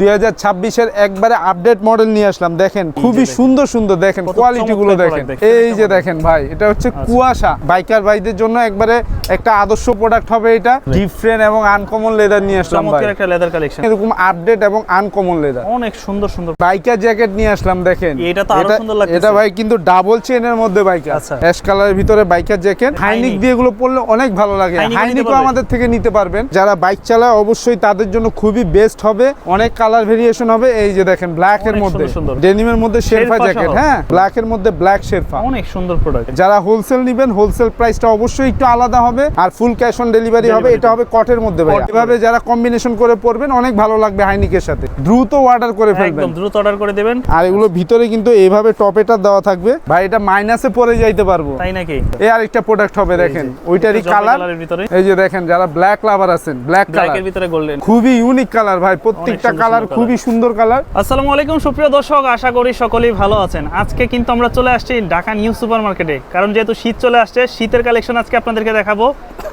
দুই হাজার ছাব্বিশের একবারে আপডেট মডেল নিয়ে আসলাম দেখেন খুবই সুন্দর সুন্দর দেখেন কোয়ালিটি গুলো দেখেন। এই যে দেখেন ভাই এটা হচ্ছে আচ্ছা। কুয়াশা। বাইকার ভাইদের জন্য একবারে একটা আদর্শ প্রোডাক্ট হবে এটা। ডিফারেন্ট এবং আনকমন লেদার নিয়ে আসলাম ভাই। একটা লেদার কালেকশন এরকম আপডেট এবং আনকমন লেদার অনেক সুন্দর সুন্দর। বাইকার জ্যাকেট নিয়ে আসলাম দেখেন। এটা তো আরও সুন্দর লাগতেছে। এটা ভাই কিন্তু ডাবল চেনের মধ্যে বাইকার। অ্যাশ কালারের ভিতরে বাইকার জ্যাকেট হাইনিক। দিয়ে এগুলো পরলে অনেক ভালো লাগে। হাইনিকও আমাদের থেকে নিতে পারবেন। যারা বাইক চালায় অবশ্যই তাদের জন্য খুবই বেস্ট হবে। অনেক কালার ভেরিয়েশন হবে এই যে দেখেন ব্ল্যাক এর মধ্যে। সুন্দর। ডেনিমের মধ্যে শেরফা জ্যাকেট হ্যাঁ? ব্ল্যাক এর মধ্যে ব্ল্যাক শেরফা। অনেক সুন্দর প্রোডাক্ট যারা হোলসেল নেবেন হোলসেল প্রাইসটা অবশ্যই একটু আলাদা হবে আর ফুল ক্যাশ অন ডেলিভারি হবে এটা হবে কটের মধ্যে ভাই এভাবে যারা কম্বিনেশন করে পরবেন অনেক ভালো লাগবে হাইনিকের সাথে। দ্রুত অর্ডার করে ফেলবেন। একদম দ্রুত অর্ডার করে দেবেন। আর এগুলো ভিতরে কিন্তু এইভাবে টপেটা দেওয়া থাকবে। ভাই এটা মাইনাসে পরে যাইতে পারব। তাই নাকি? এই আরেকটা প্রোডাক্ট হবে দেখেন। ওইটারই কালার এই যে দেখেন যারা ব্ল্যাক লাভার আছেন ব্ল্যাক কালার ব্ল্যাকের ভিতরে গোল্ডেন খুবই ইউনিক কালার ভাই। প্রত্যেকটা সুন্দর কালার খুবই সুন্দর কালার। আসসালামু আলাইকুম সুপ্রিয় দর্শক আশা করি সকলেই ভালো আছেন। আজকে কিন্তু আমরা চলে আসছি ঢাকা নিউ সুপার মার্কেটে কারণ যেহেতু শীত চলে আসছে শীতের কালেকশন আজকে আপনাদেরকে দেখাবো।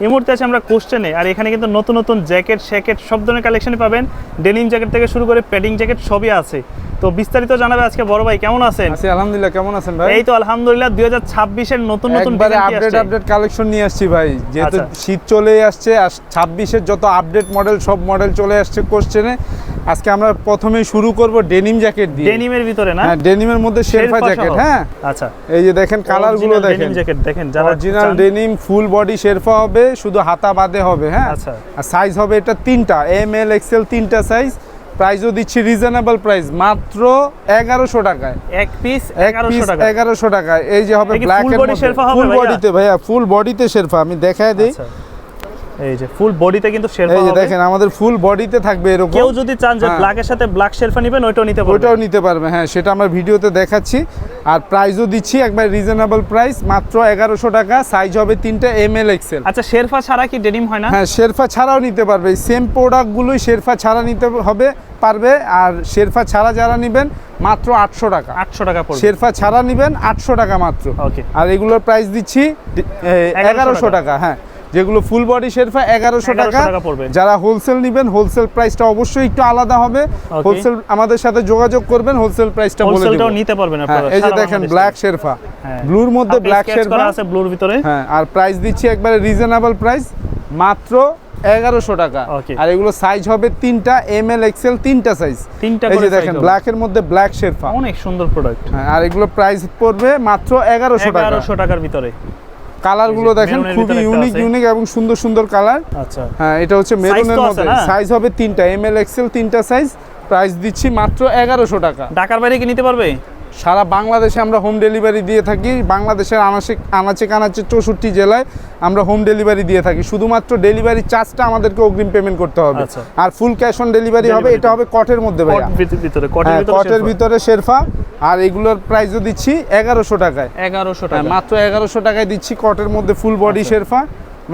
এই মুহূর্তে আছে আমরা কোশ্চেনে আর এখানে কিন্তু নতুন নতুন জ্যাকেট শ্যাকেট সব ধরনের কালেকশনই পাবেন। ডেনিম জ্যাকেট থেকে শুরু করে প্যাডিং জ্যাকেট সবই আছে। তো বিস্তারিত জানাবে আজকে বড় ভাই কেমন আছেন? আছি আলহামদুলিল্লাহ কেমন আছেন ভাই? এই তো আলহামদুলিল্লাহ দুই হাজার ছাব্বিশের নতুন নতুন একবারে আপডেট আপডেট কালেকশন নিয়ে আসছি ভাই। যেহেতু আচ্ছা। শীত চলে আসছে আর ছাব্বিশের যত আপডেট মডেল সব মডেল চলে আসছে কোশ্চেনে আজকে আমরা প্রথমে শুরু করব ডেনিম জ্যাকেট দিয়ে। ডেনিমের ভিতরে না? হ্যাঁ ডেনিমের মধ্যে শেরপা জ্যাকেট হ্যাঁ? আচ্ছা। এই যে দেখেন কালারগুলো দেখেন। denim জ্যাকেট দেখেন যারা original denim full body sherpa হবে শুধু হাতা বাদে হবে হ্যাঁ? আচ্ছা। আর সাইজ হবে এটা তিনটা এম এল এক্সেল তিনটা সাইজ প্রাইসও দিচ্ছি রিজনেবল প্রাইস মাত্র এগারোশো টাকায়। এক পিস এগারোশো এগারোশো টাকায়। এই যে হবে ব্ল্যাক ফুল বডিতে ভাইয়া? ফুল বডিতে শেরফা আমি দেখাই দিই। আচ্ছা। এই যে ফুল বডিতে কিন্তু শেরপা এই যে দেখেন আমাদের ফুল বডিতে থাকবে এরকম। কেউ যদি চান যে। ব্ল্যাকের সাথে ব্ল্যাক শেরপা নেবেন ওইটাও নিতে পারবেন। ওইটাও নিতে পারবে হ্যাঁ সেটা আমরা ভিডিওতে দেখাচ্ছি। আর প্রাইসও দিচ্ছি একবার রিজনেবল প্রাইস মাত্র এগারোশো টাকা সাইজ হবে তিনটা এম এল এক্সেল আচ্ছা শেরপা ছাড়া কি ডেনিম হয় না? হ্যাঁ শেরফা ছাড়াও নিতে পারবে। সেম প্রোডাক্টগুলোই শেরফা ছাড়া নিতে হবে পারবে। আর শেরফা ছাড়া যারা নেবেন মাত্র আটশো টাকা। আটশো টাকা পড়বে। শেরফা ছাড়া নেবেন আটশো টাকা মাত্র। Okay. আর এগুলোর প্রাইস দিচ্ছি এগারোশো। টাকা হ্যাঁ। যেগুলো ফুল বডি শেরফা এগারোশো টাকা। যারা হোলসেল নেবেন হোলসেল প্রাইসটা অবশ্যই একটু আলাদা হবে। হোলসেল আমাদের সাথে যোগাযোগ করবেন হোলসেল প্রাইসটা বলে হোলসেলটাও নিতে পারবেন হ্যাঁ আপনারা এই যে দেখেন ব্ল্যাক শেরফা হ্যাঁ। ব্লুর মধ্যে ব্ল্যাক শেরফা আছে ব্লুর ভিতরে? হ্যাঁ আর প্রাইস দিচ্ছি একবারে রিজনেবল প্রাইস মাত্র এগারোশো টাকা। আর এগুলো সাইজ হবে তিনটা এম এল এক্সেল তিনটা সাইজ তিনটা এই যে দেখেন হবে। ব্ল্যাকের মধ্যে ব্ল্যাক শেরফা অনেক সুন্দর প্রোডাক্ট হ্যাঁ আর এগুলো প্রাইস পড়বে মাত্র এগারোশো টাকা। এগারোশো টাকার ভিতরে। কালারগুলো দেখেন খুবই ইউনিক ইউনিক এবং সুন্দর সুন্দর কালার আচ্ছা। হ্যাঁ এটা হচ্ছে মেরুনের মধ্যে। সাইজ হবে তিনটা এম এল এক্সেল তিনটা সাইজ প্রাইস দিচ্ছি মাত্র এগারোশো টাকা। ঢাকার বাইরে কি নিতে পারবে? সারা বাংলাদেশে আমরা হোম ডেলিভারি দিয়ে থাকি। বাংলাদেশের আনাচে আনাচে কানাচে চৌষট্টি জেলায় আমরা হোম ডেলিভারি দিয়ে থাকি। শুধুমাত্র ডেলিভারি চার্জটা আমাদেরকে অগ্রিম পেমেন্ট করতে হবে। আচ্ছা। আর ফুল ক্যাশ অন ডেলিভারি হবে এটা হবে কটের মধ্যে ভাইয়া। কটের হ্যাঁ ভিতরে শেরফা? আর এগুলোর প্রাইসও দিচ্ছি এগারোশো টাকায়। এগারোশো হ্যাঁ, টাকা। মাত্র এগারোশো টাকায় দিচ্ছি কটের মধ্যে ফুল বডি আচ্ছা। শেরফা।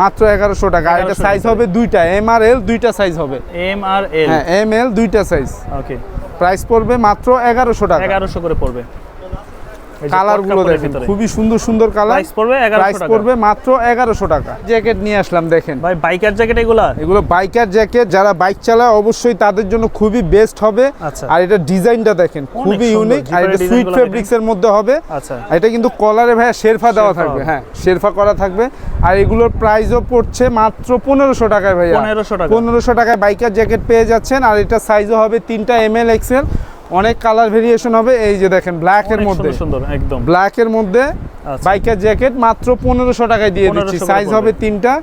মাত্র এগারোশো টাকা। আর এটা সাইজ হবে দুইটা। এম আর এল দুইটা সাইজ হবে। এম আর এল হ্যাঁ এম এল দুইটা সাইজ ওকে প্রাইস পড়বে মাত্র এগারোশো টাকা। এগারোশো করে পড়বে। কালারগুলো দেখেন খুবই সুন্দর সুন্দর কালার প্রাইস পড়বে প্রাইস পড়বে মাত্র এগারোশো টাকা। জ্যাকেট নিয়ে আসলাম দেখেন। ভাই বাইকার জ্যাকেট এগুলা? এগুলো বাইকার জ্যাকেট যারা বাইক চালায় অবশ্যই তাদের জন্য খুবই বেস্ট হবে। আচ্ছা। আর এটা ডিজাইনটা দেখেন খুবই ইউনিক আর এটা সুইট ফেব্রিক্স এর মধ্যে হবে। আচ্ছা। এটা কিন্তু কলারে ভাইয়া শেরফা দেওয়া থাকবে হ্যাঁ শেরফা করা থাকবে। আর এগুলোর প্রাইসও পড়ছে মাত্র পনেরোশো টাকায় ভাইয়া। 1500 টাকা। পনেরোশো টাকায় বাইকার জ্যাকেট পেয়ে যাচ্ছেন আর এটা সাইজও হবে তিনটা এম এল এক্সেল অনেক কালার ভেরিয়েশন হবে এই যে দেখেন ব্ল্যাক এর মধ্যে। সুন্দর একদম। ব্ল্যাক এর মধ্যে আচ্ছা। বাইকের জ্যাকেট মাত্র পনেরোশো টাকায় দিয়ে দিচ্ছি সাইজ হবে তিনটা।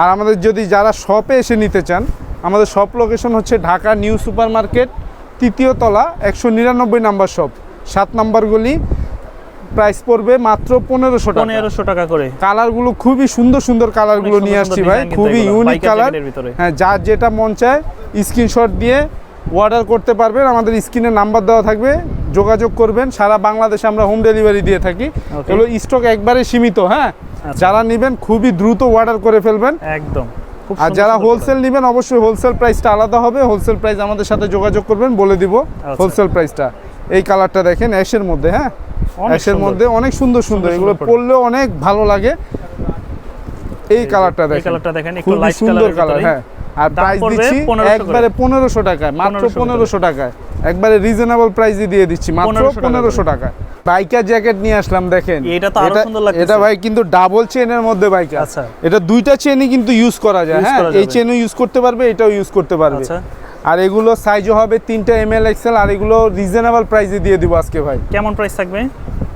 আর আমাদের যদি যারা শপে এসে নিতে চান আমাদের শপ লোকেশন হচ্ছে ঢাকা নিউ সুপার মার্কেট তৃতীয় তলা একশো নিরানব্বই নাম্বার শপ সাত নাম্বার গলি প্রাইস পড়বে মাত্র পনেরোশো টাকা। পনেরোশো টাকা করে। কালারগুলো খুবই সুন্দর সুন্দর কালারগুলো নিয়ে আসছি ভাই। খুবই ইউনিক কালার। হ্যাঁ যার যেটা মন চায় স্ক্রিনশট দিয়ে অর্ডার করতে পারবেন। আমাদের স্ক্রিনে নাম্বার দেওয়া থাকবে। যোগাযোগ করবেন। সারা বাংলাদেশে আমরা হোম ডেলিভারি দিয়ে থাকি। এগুলো স্টক একবারে সীমিত হ্যাঁ? আচ্ছা। যারা নেবেন খুবই দ্রুত অর্ডার করে ফেলবেন। একদম। আর যারা হোলসেল নেবেন অবশ্যই হোলসেল প্রাইসটা আলাদা হবে। হোলসেল প্রাইস আমাদের সাথে যোগাযোগ করবেন বলে দিব আচ্ছা। হোলসেল প্রাইসটা এই কালারটা দেখেন অ্যাশের মধ্যে হ্যাঁ? অ্যাশের মধ্যে অনেক সুন্দর সুন্দর। এগুলো পরলেও অনেক ভালো লাগে। এই কালারটা এই দেখেন। কালারটা দেখেন একটু লাইট সুন্দর কালার হ্যাঁ। আর প্রাইস দিচ্ছি একবারে পনেরোশো টাকায় মাত্র 1500 করে। পনেরোশো টাকায়। একবারে রিজনেবল প্রাইসে দিয়ে দিচ্ছি মাত্র 1500 টাকা পনেরোশো টাকায়। বাইকার জ্যাকেট নিয়ে আসলাম দেখেন। এটা তো আরও সুন্দর লাগতেছে। এটা ভাই কিন্তু ডাবল চেনের মধ্যে বাইকার আচ্ছা। এটা দুইটা চেনই কিন্তু ইউজ করা যায় হ্যাঁ? এই। চেনও ইউজ করতে পারবে এটাও ইউজ করতে পারবে। আচ্ছা। আর এগুলো সাইজও হবে তিনটা এম এল এক্সেল আর এগুলো রিজনেবল প্রাইসে দিয়ে দিব আজকে ভাই। কেমন প্রাইস থাকবে?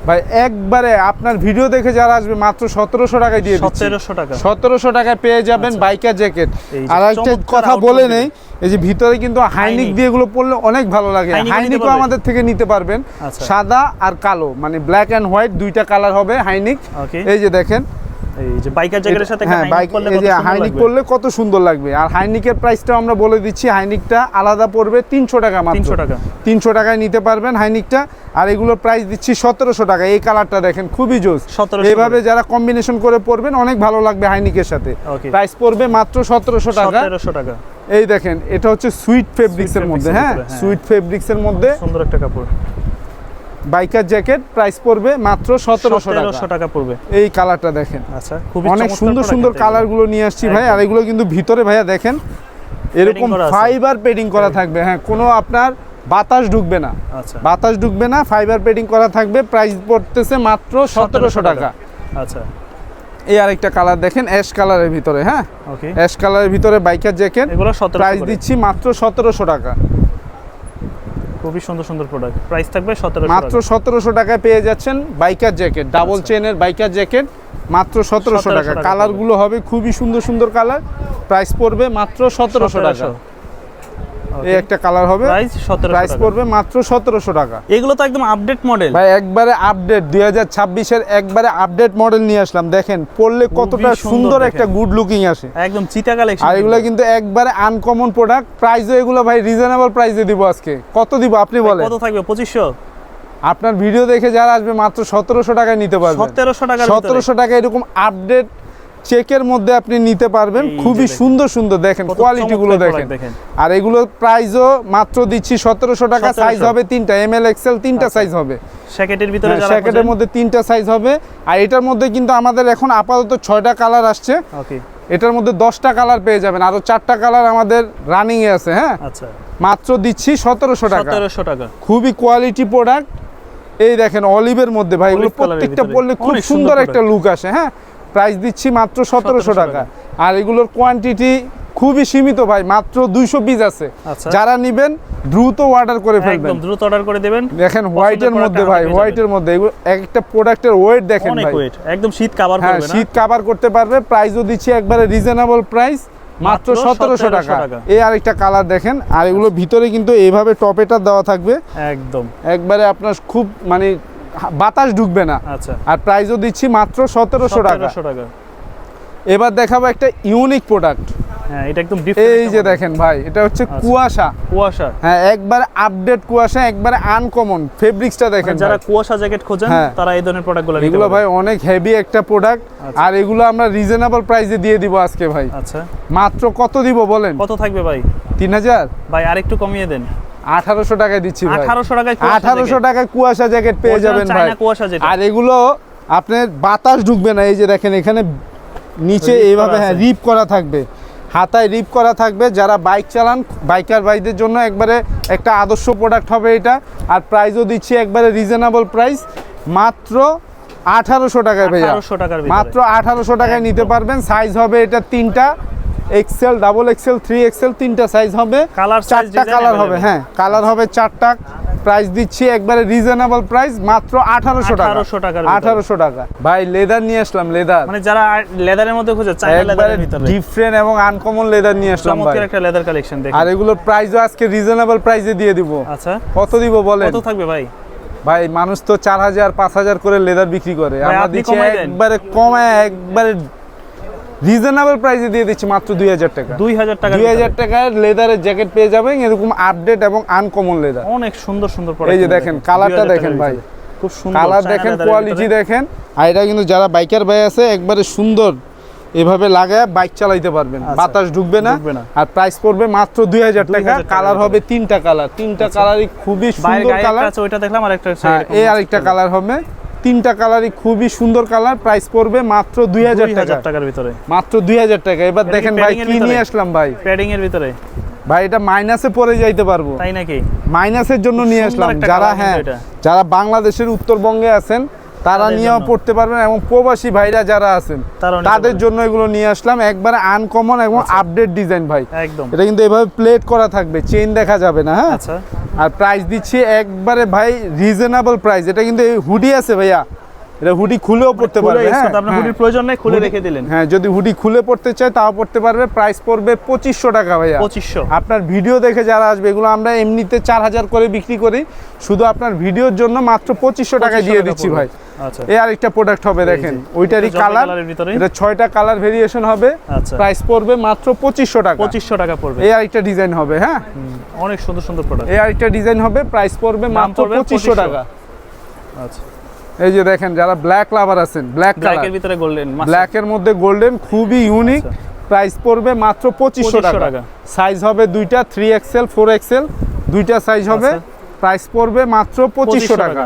ভাই একবারে আপনার ভিডিও দেখে যারা আসবে মাত্র সতেরোশো টাকায় দিয়ে সতেরোশো টাকা। সতেরোশো টাকায় পেয়ে যাবেন আচ্ছা। বাইকার জ্যাকেট আর একটা কথা বলে নেই এই যে ভিতরে কিন্তু হাইনিক। দিয়ে এগুলো পড়লে অনেক ভালো লাগে। হাইনিকও আমাদের থেকে নিতে পারবেন। আচ্ছা। সাদা আর কালো মানে ব্ল্যাক অ্যান্ড হোয়াইট দুইটা কালার হবে হাইনিক এই যে দেখেন এই যে বাইকার জ্যাকেটের সাথে হ্যাঁ বাইক এই কত যে সুন্দর হাইনিক লাগবে। কত সুন্দর লাগবে। আর হাইনিকের প্রাইসটাও আমরা বলে দিচ্ছি হাইনিকটা আলাদা পড়বে তিনশো টাকা মাত্র। 300 টাকা। তিনশো টাকায় নিতে পারবেন হাইনিকটা আর এগুলোর প্রাইস দিচ্ছি সতেরোশো টাকা। এই কালারটা দেখেন খুবই জোস। 1700 এইভাবে যারা কম্বিনেশন করে পরবেন অনেক ভালো লাগবে হাইনিকের সাথে। প্রাইস পড়বে মাত্র সতেরোশো টাকা। টাকা। এই দেখেন এটা হচ্ছে সুইট ফেব্রিক্স এর মধ্যে হ্যাঁ? হ্যাঁ। সুইট ফেব্রিক্স এর মধ্যে। সুন্দর একটা কাপড়। বাইকার জ্যাকেট প্রাইস পড়বে মাত্র সতেরোশো সতেরোশো টাকা টাকা পড়বে। এই কালারটা দেখেন। আচ্ছা খুবই অনেক সুন্দর সুন্দর এটা। কালারগুলো নিয়ে আসছি ভাই আর এগুলো কিন্তু ভিতরে ভাইয়া দেখেন এরকম ফাইবার পেডিং করা থাকবে। হ্যাঁ কোনো আপনার বাতাস ঢুকবে না। আচ্ছা। বাতাস ঢুকবে না ফাইবার পেডিং করা থাকবে প্রাইস পড়তেছে মাত্র সতেরোশো টাকা। আচ্ছা। এই আরেকটা কালার দেখেন অ্যাশ কালারের ভিতরে হ্যাঁ? অ্যাশ কালারের ভিতরে বাইকার জ্যাকেট প্রাইস দিচ্ছি মাত্র সতেরোশো টাকা। খুবই সুন্দর সুন্দর প্রোডাক্ট প্রাইস থাকবে সতেরো মাত্র সতেরোশো টাকায় পেয়ে যাচ্ছেন বাইকার জ্যাকেট ডাবল। চেনের বাইকার জ্যাকেট মাত্র সতেরোশো 1700 টাকা। টাকা। কালারগুলো হবে খুবই সুন্দর সুন্দর কালার প্রাইস পড়বে মাত্র সতেরোশো। টাকা। এই একটা কালার হবে। প্রাইস সতেরো প্রাইস পড়বে মাত্র সতেরোশো টাকা। এগুলো তো একদম আপডেট মডেল ভাই একবারে আপডেট দুই হাজার ছাব্বিশের একবারে আপডেট মডেল নিয়ে আসলাম। দেখেন পড়লে কতটা সুন্দর একটা গুড লুকিং আসে। একদম চিতা কালেকশন আর এগুলো কিন্তু। একবারে আনকমন প্রোডাক্ট প্রাইসও এগুলো ভাই রিজনেবল প্রাইসে দিব আজকে। কত দিব আপনি বলেন? কত থাকবে? পঁচিশশো? আপনার ভিডিও দেখে যারা আসবে মাত্র সতেরোশো টাকায় নিতে পারবে সতেরোশো টাকা সতেরোশো টাকা এরকম আপডেট চেকের মধ্যে আপনি নিতে পারবেন। খুবই সুন্দর সুন্দর দেখেন কত কোয়ালিটি গুলো দেখেন। আর এগুলোর প্রাইসও মাত্র দিচ্ছি সতেরোশো টাকা সাইজ হবে তিনটা এম এল এক্সেল তিনটা আচ্ছা। সাইজ হবে। স্যাকেটের ভিতরে মধ্যে তিনটা সাইজ হবে। আর এটার মধ্যে কিন্তু আমাদের এখন আপাতত ছয়টা কালার আসছে। এটার মধ্যে দশটা কালার পেয়ে যাবেন। আরও চারটা কালার আমাদের রানিং এ আছে হ্যাঁ? আচ্ছা। মাত্র দিচ্ছি সতেরোশো টাকা। সতেরোশো টাকা। খুবই কোয়ালিটি প্রোডাক্ট এই দেখেন অলিভের মধ্যে ভাই এগুলো প্রত্যেকটা পড়লে খুব সুন্দর একটা লুক আসে হ্যাঁ? প্রাইস দিচ্ছি মাত্র সতেরোশো টাকা। আর এগুলোর কোয়ান্টিটি খুবই সীমিত ভাই মাত্র দুইশো পিস আছে। আচ্ছা। যারা নিবেন দ্রুত অর্ডার করে ফেলবেন। দ্রুত অর্ডার করে দেবেন। দেখেন হোয়াইটের মধ্যে ভাই হোয়াইটের মধ্যে এগুলো একটা প্রোডাক্টের ওয়েট দেখেন ভাই। একদম শীত কভার হ্যাঁ করবে না? শীত কাভার করতে পারবে প্রাইসও দিচ্ছি একবারে রিজনেবল প্রাইস মাত্র সতেরোশো টাকা। এই আরেকটা কালার দেখেন আর এগুলো ভিতরে কিন্তু এইভাবে টপেটার দেওয়া থাকবে। একদম। একবারে আপনার খুব মানে বাতাস ঢুকবে না। আচ্ছা। আর প্রাইসও দিচ্ছি মাত্র সতেরোশো টাকা। টাকা। এবার দেখাবো একটা ইউনিক প্রোডাক্ট হ্যাঁ এটা একদম এই যে দেখেন ভাই এটা হচ্ছে আচ্ছা। কুয়াশা। কুয়াশা। হ্যাঁ একবারে আপডেট কুয়াশা একবারে আনকমন ফেব্রিক্সটা দেখেন মানে যারা কুয়াশা জ্যাকেট খোঁজেন হ্যাঁ। তারা এই ধরনের প্রোডাক্টগুলো এগুলো ভাই অনেক হেভি একটা প্রোডাক্ট আচ্ছা। আর এগুলো আমরা রিজনেবল প্রাইসে দিয়ে দিব আজকে ভাই। আচ্ছা। মাত্র কত দিব বলেন? কত থাকবে ভাই? তিন হাজার? ভাই আরেকটু কমিয়ে দেন। আঠারোশো টাকায় দিচ্ছি ভাই। আঠারোশো টাকায় আঠারোশো টাকায় কুয়াশা জ্যাকেট পেয়ে যাবেন ভাই। কুয়াশা। আর এগুলো আপনার বাতাস ঢুকবে না এই যে দেখেন এখানে নিচে এইভাবে হ্যাঁ রিপ করা থাকবে। হাতায় রিপ করা থাকবে। যারা বাইক চালান বাইকার ভাইদের জন্য একবারে একটা আদর্শ প্রোডাক্ট হবে এটা। আর প্রাইসও দিচ্ছি একবারে রিজনেবল প্রাইস মাত্র আঠারোশো টাকায় ভাইয়া। 1800 মাত্র আঠারোশো টাকায় নিতে পারবেন। সাইজ হবে এটা তিনটা। XL double XL three XL তিনটা সাইজ হবে। Size, চারটা কালার হবে হ্যাঁ কালার হবে চারটা। প্রাইস দিচ্ছি একবারে রিজনেবল প্রাইস মাত্র আঠারোশো টাকা। 1800 টাকার আঠারোশো টাকা। ভাই লেদার নিয়ে আসলাম লেদার মানে যারা লেদারের মধ্যে খোঁজে একবারে লেদারের ভিতরে। ডিফারেন্ট এবং আনকমন লেদার নিয়ে আসলাম ভাই। একটা লেদার কালেকশন দেখেন। আর এগুলোর প্রাইসও আজকে রিজনেবল প্রাইসে দিয়ে দিব। আচ্ছা। কত দিব বলেন? কত থাকবে ভাই? ভাই মানুষ তো চার হাজার পাঁচ হাজার করে লেদার বিক্রি করে। আমরা দিচ্ছি একবারে কমায় একবারে রিজনেবল প্রাইসে দিয়ে দিচ্ছি মাত্র দুই হাজার টাকা। দুই হাজার টাকা দুই হাজার টাকার লেদারের জ্যাকেট পেয়ে যাবেন এরকম আপডেট এবং আনকমন লেদার অনেক সুন্দর সুন্দর এই যে দেখেন কালারটা দেখেন ভাই। খুব সুন্দর কালার দেখেন কোয়ালিটি দেখেন। আর এটা কিন্তু যারা বাইকার ভাই আছে একবারে সুন্দর এভাবে লাগায় বাইক চালাইতে পারবেন। আচ্ছা। বাতাস ঢুকবে না আর প্রাইস পড়বে মাত্র দুই হাজার টাকা। কালার হবে তিনটা কালার তিনটা আচ্ছা। কালারই খুবই সুন্দর কালার ওইটা দেখলাম আর একটা হ্যাঁ এই আরেকটা কালার হবে। তিনটা কালারই খুবই সুন্দর কালার প্রাইস পড়বে মাত্র দুই হাজার টাকা। টাকার ভিতরে। মাত্র দুই হাজার টাকা। এবার দেখেন ভাই কি নিয়ে আসলাম ভাই? প্যাডিং এর ভিতরে। ভাই এটা মাইনাসে পড়ে যাইতে পারব। তাই নাকি? মাইনাসের জন্য নিয়ে আসলাম। যারা হ্যাঁ যারা বাংলাদেশের উত্তরবঙ্গে আছেন তারা নিয়েও পড়তে পারবেন এবং প্রবাসী ভাইরা যারা আছেন তাদের জন্য এগুলো নিয়ে আসলাম। একবারে আনকমন এবং আপডেট ডিজাইন ভাই। একদম। এটা কিন্তু এভাবে প্লেট করা থাকবে। চেইন দেখা যাবে না হ্যাঁ? আচ্ছা। আর প্রাইস দিচ্ছি একবারে ভাই রিজনেবল প্রাইস এটা কিন্তু হুডি আছে ভাইয়া। এটা হুডি খুলেও পড়তে পারবে হ্যাঁ। করতে আপনার হ্যাঁ। হুডির প্রয়োজন নেই খুলে রেখে দিলেন। হ্যাঁ যদি হুডি খুলে পড়তে চায় তাও পড়তে পারবে। প্রাইস পড়বে পঁচিশশো টাকা ভাইয়া। পঁচিশশো। আপনার ভিডিও দেখে যারা আসবে এগুলো আমরা এমনিতে চার হাজার করে বিক্রি করি। শুধু আপনার ভিডিওর জন্য মাত্র পঁচিশশো টাকায় দিয়ে দিচ্ছি ভাই। আচ্ছা। এই আরেকটা প্রোডাক্ট হবে দেখেন। ওইটারই কালার এটা ছয়টা কালার ভেরিয়েশন হবে। আচ্ছা। প্রাইস পড়বে মাত্র পঁচিশশো টাকা। পঁচিশশো টাকা পড়বে। এই আরেকটা ডিজাইন হবে হ্যাঁ। অনেক সুন্দর সুন্দর প্রোডাক্ট এই আরেকটা ডিজাইন হবে প্রাইস পড়বে মাত্র পঁচিশশো। টাকা। আচ্ছা। এই যে দেখেন যারা ব্ল্যাক লাভার আছেন ব্ল্যাক কালার ব্ল্যাকের ভিতরে গোল্ডেন ব্ল্যাক এর মধ্যে গোল্ডেন খুবই ইউনিক আচ্ছা। প্রাইস পড়বে মাত্র পঁচিশশো 2500 টাকা। সাইজ হবে দুইটা থ্রি এক্সেল ফোর এক্সেল দুইটা সাইজ হবে আচ্ছা। প্রাইস পড়বে মাত্র পঁচিশশো 2500 টাকা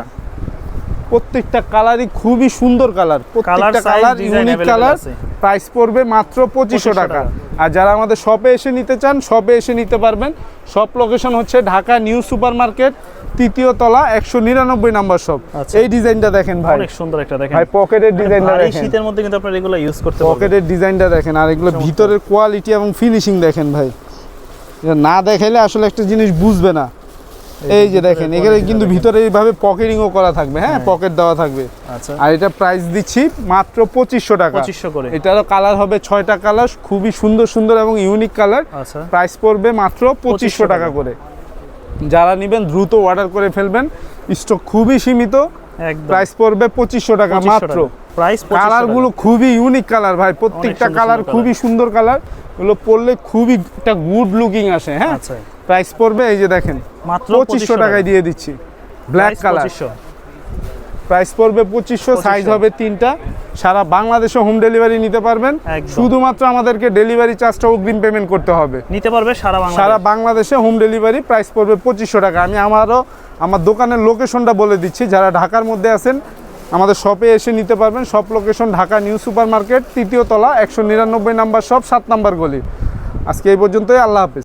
প্রত্যেকটা কালারই খুবই সুন্দর কালার। প্রত্যেকটা কালার ইউনিক কালার প্রাইস পড়বে মাত্র পঁচিশশো টাকা। আর যারা আমাদের শপে এসে নিতে চান শপে এসে নিতে পারবেন। শপ লোকেশন হচ্ছে ঢাকা নিউ সুপার মার্কেট তৃতীয় তলা একশো নিরানব্বই নাম্বার শপ আচ্ছা। এই ডিজাইনটা দেখেন ভাই। অনেক সুন্দর একটা দেখেন। ভাই পকেটের ডিজাইনটা দেখেন। শীতের মধ্যে কিন্তু আপনারা এগুলো ইউজ করতে পারবেন। পকেটের ডিজাইনটা দেখেন। আর এগুলো ভিতরের কোয়ালিটি এবং ফিনিশিং দেখেন ভাই। না দেখাইলে আসলে একটা জিনিস বুঝবে না। এই যে দেখেন এখানে কিন্তু ভিতরে এইভাবে পকেটিংও করা থাকবে হ্যাঁ? হ্যাঁ। পকেট দেওয়া থাকবে। আচ্ছা। আর এটা প্রাইস দিচ্ছি মাত্র পঁচিশশো টাকা। পঁচিশশো করে। এটারও কালার হবে ছয়টা কালার খুবই সুন্দর সুন্দর এবং ইউনিক কালার আচ্ছা। প্রাইস পড়বে মাত্র পঁচিশশো 2500 টাকা। করে। যারা নেবেন দ্রুত অর্ডার করে ফেলবেন। স্টক খুবই সীমিত। একদম। প্রাইস পড়বে পঁচিশশো টাকা মাত্র। প্রাইস কালারগুলো খুবই ইউনিক কালার ভাই প্রত্যেকটা কালার খুবই সুন্দর কালার এগুলো পরলে খুবই একটা গুড লুকিং আসে হ্যাঁ? আচ্ছা। প্রাইস পড়বে এই যে দেখেন মাত্র পঁচিশশো টাকায় দিয়ে দিচ্ছি। ব্ল্যাক কালার প্রাইস পড়বে পঁচিশশো সাইজ হবে তিনটা। সারা বাংলাদেশে হোম ডেলিভারি নিতে পারবেন। শুধুমাত্র আমাদেরকে ডেলিভারি চার্জটা অগ্রিম পেমেন্ট করতে হবে। নিতে পারবে সারা সারা বাংলাদেশে হোম ডেলিভারি প্রাইস পড়বে পঁচিশশো টাকা। আমি আমারও আমার দোকানের লোকেশনটা বলে দিচ্ছি। যারা ঢাকার মধ্যে আছেন আমাদের শপে এসে নিতে পারবেন। Shop location Dhaka new super market তৃতীয় তলা, একশো নিরানব্বই নাম্বার শপ সাত নাম্বার গলি। আজকে এই পর্যন্তই, আল্লাহ হাফেজ।